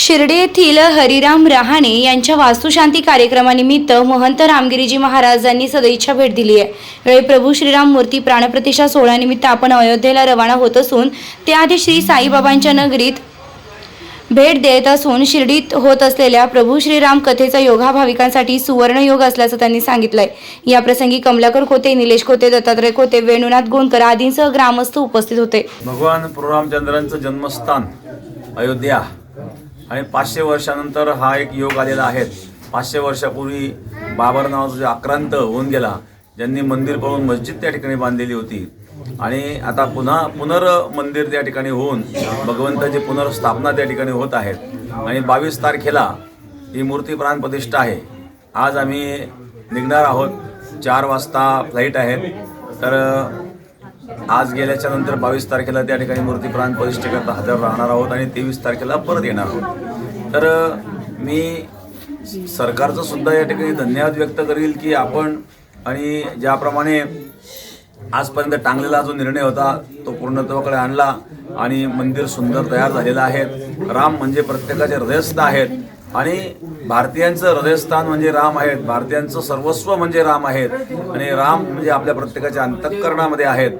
शिर्डी येथील हरिराम रहाणे यांच्या वास्तुशांती कार्यक्रमानिमित्त महंत रामगिरीजी महाराजांनी सदैच्छा भेट दिली आहे. वेळी प्रभू श्रीराम मूर्ती प्राणप्रतिष्ठा सोहळ्यानिमित्त आपण अयोध्येला रवाना होत असून त्याआधी श्री साईबाबांच्या नगरीत भेट देत असून शिर्डीत होत असलेल्या प्रभू श्रीराम कथेचा योगा भाविकांसाठी सुवर्ण योग असल्याचं त्यांनी सांगितलंय. याप्रसंगी कमलाकर खोते निलेश खोते दत्तात्रय खोते वेणुनाथ गोंदकर आदींसह ग्रामस्थ उपस्थित होते. भगवान प्रभुरामचंद्रांचं जन्मस्थान अयोध्या. आणि पाचशे वर्षानंतर हा एक योग आलेला आहे. पाचशे वर्षापूर्वी बाबर नावाचा जो आक्रांत होऊन गेला ज्यांनी मंदिर पळून मस्जिद त्या ठिकाणी बांधलेली होती. आणि आता पुन्हा पुनर्मंदिर त्या ठिकाणी होऊन भगवंताची पुनर्स्थापना त्या ठिकाणी होत आहेत आणि बावीस तारखेला ही मूर्ती प्राणप्रतिष्ठा आहे. आज आम्ही निघणार आहोत. चार वाजता फ्लाईट आहेत तर आज गेल्याच्यानंतर बावीस तारखेला त्या ठिकाणी मूर्ती प्राण प्रतिष्ठेकरता हजर राहणार आहोत आणि तेवीस तारखेला परत येणार आहोत. तर मी सरकारचं सुद्धा या ठिकाणी धन्यवाद व्यक्त करील की आपण आणि ज्याप्रमाणे आजपर्यंत टांगलेला जो निर्णय होता तो पूर्णत्वाकडे आणला आणि मंदिर सुंदर तयार झालेलं आहे. राम म्हणजे प्रत्येकाचे हृदयस्थ आहेत आणि भारतीयांचं हृदयस्थान म्हणजे राम आहेत. भारतीयांचं सर्वस्व म्हणजे राम आहेत. आणि राम म्हणजे आपल्या प्रत्येकाच्या अंतःकरणामध्ये आहेत.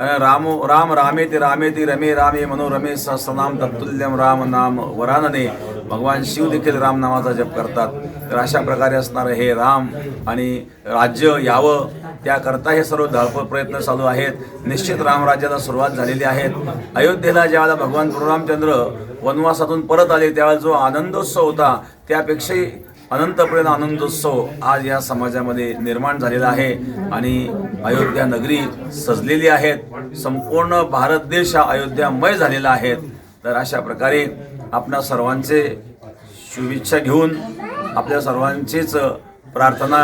राम राम रामेति रामेति रमे रामे मनोरमे सहस्रनाम तत्तुल्यम राम नाम वरानने. भगवान शिव देखील राम नामाचा जप करतात. तर अशा प्रकारे असणारं हे राम आणि राज्य यावं. त्याकरता हे सर्व धावपळ प्रयत्न चालू आहेत. निश्चित रामराज्याला सुरुवात झालेली आहे अयोध्येला ज्यावेळेला भगवान रामचंद्र वनवासातून परत आले त्यावेळेला जो आनंदोत्सव होता त्यापेक्षाही अनंतपर्यंत आनंदोत्सव आज या समाजामध्ये निर्माण झालेला आहे आणि अयोध्या नगरी सजलेली आहेत. संपूर्ण भारत देश हा अयोध्यामय झालेला आहे. तर अशा प्रकारे आपणा सर्वांचे शुभेच्छा घेऊन आपल्या सर्वांचीच प्रार्थना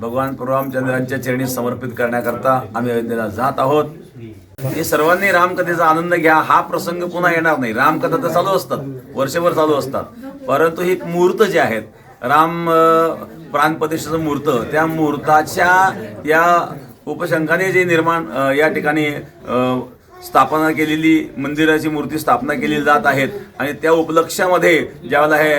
भगवान परमचंद्रांच्या चरणी समर्पित करण्याकरता आम्ही अयोध्येला जात आहोत. हे सर्वांनी रामकथेचा आनंद घ्या. हा प्रसंग पुन्हा येणार नाही. रामकथा तर चालू असतात. वर्षभर चालू असतात. परंतु ही मुहूर्त जे आहेत राम अं, प्राणप्रतिष्ठेचं मुहूर्त. त्या मुहूर्ताच्या या उपशंखाने जे निर्माण या ठिकाणी अं, स्थापना केलेली मंदिराची मूर्ती स्थापना केली जात आहेत आणि त्या उपलक्षामध्ये ज्यावेळेला हे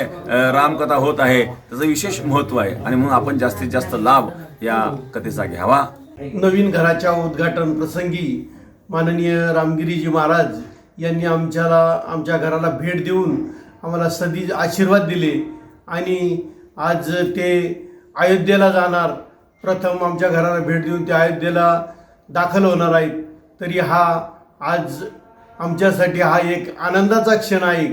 रामकथा होत आहे त्याचं विशेष महत्त्व आहे. आणि म्हणून आपण जास्तीत जास्त लाभ या कथेचा घ्यावा. नवीन घराच्या उद्घाटन प्रसंगी माननीय रामगिरीजी महाराज यांनी आमच्याला आमच्या घराला भेट देऊन आम्हाला सदी आशीर्वाद दिले. आणि आज ते अयोध्येला जाणार. प्रथम आमच्या घराला भेट देऊन ते अयोध्येला दाखल होणार आहेत. तरी हा आज आमच्यासाठी हा एक आनंदाचा क्षण आहे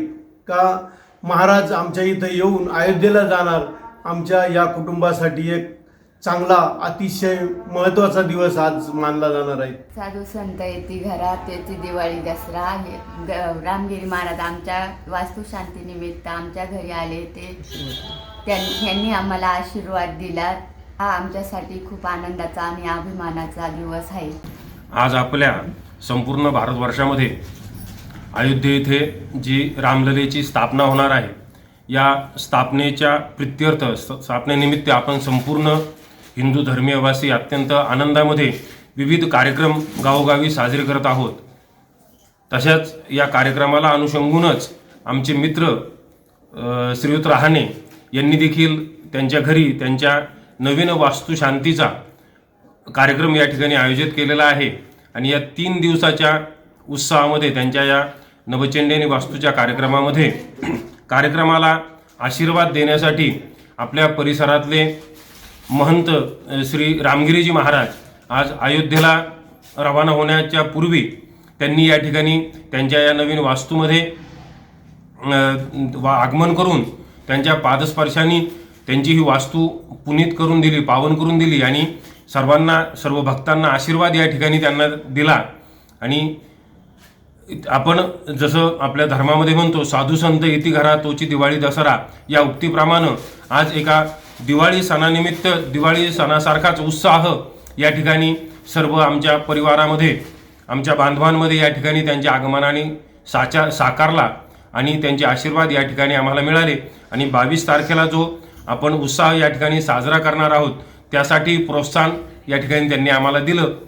का? महाराज आमच्या इथं येऊन अयोध्येला जाणार. आमच्या या कुटुंबासाठी एक चांगला अतिशय महत्त्वाचा दिवस आज मानला जाणार आहे. साधू संत येते घरात येते दिवाळी दसरा हे ग- रामगिरी महाराज आमच्या वास्तुशांतीनिमित्त आमच्या घरी आले ते. त्यां- त्यांनी आम्हाला आशीर्वाद दिला. हा आमच्यासाठी खूप आनंदाचा आणि अभिमानाचा दिवस आहे. आज आपल्या संपूर्ण भारतवर्षामध्ये अयोध्ये येथे जी रामललेची स्थापना होणार आहे या स्थापनेच्या प्रित्यर्थ स- स्थापनेनिमित्त आपण संपूर्ण हिंदू धर्मीयवासी अत्यंत आनंदामध्ये विविध कार्यक्रम गावोगावी साजरे करत आहोत. तशाच या कार्यक्रमाला अनुषंगूनच आमचे मित्र श्रीयुत रहाणे यांनी देखील त्यांच्या घरी त्यांच्या नवीन वास्तुशांतीचा कार्यक्रम या ठिकाणी आयोजित केलेला आहे आणि या तीन दिवसाच्या उत्साहामध्ये त्यांच्या या नवचेंडेनी वास्तूच्या कार्यक्रमामध्ये कार्यक्रमाला आशीर्वाद देण्यासाठी आपल्या परिसरातले महंत श्री रामगिरीजी महाराज आज अयोध्येला रवाना होण्याच्या पूर्वी त्यांनी या ठिकाणी त्यांच्या या नवीन वास्तूमध्ये वा- आगमन करून त्यांच्या पादस्पर्शाने त्यांची ही वास्तू पुनीत करून दिली पावन करून दिली आणि सर्वांना सर्व भक्तांना आशीर्वाद या ठिकाणी त्यांना दिला. आणि आपण जसं आपल्या धर्मामध्ये म्हणतो साधू संत इति घरा तोची दिवाळी दसरा या उक्तीप्रमाणे आज एका दिवाळी सणानिमित्त दिवाळी सणासारखाच उत्साह या ठिकाणी सर्व आमच्या परिवारामध्ये आमच्या बांधवांमध्ये या ठिकाणी त्यांच्या आगमनाने साचा साकारला आणि त्यांचे आशीर्वाद या ठिकाणी आम्हाला मिळाले. आणि बावीस तारखेला जो आपण उत्साह या ठिकाणी साजरा करणार आहोत त्यासाठी प्रोत्साहन या ठिकाणी त्यांनी आम्हाला दिलं.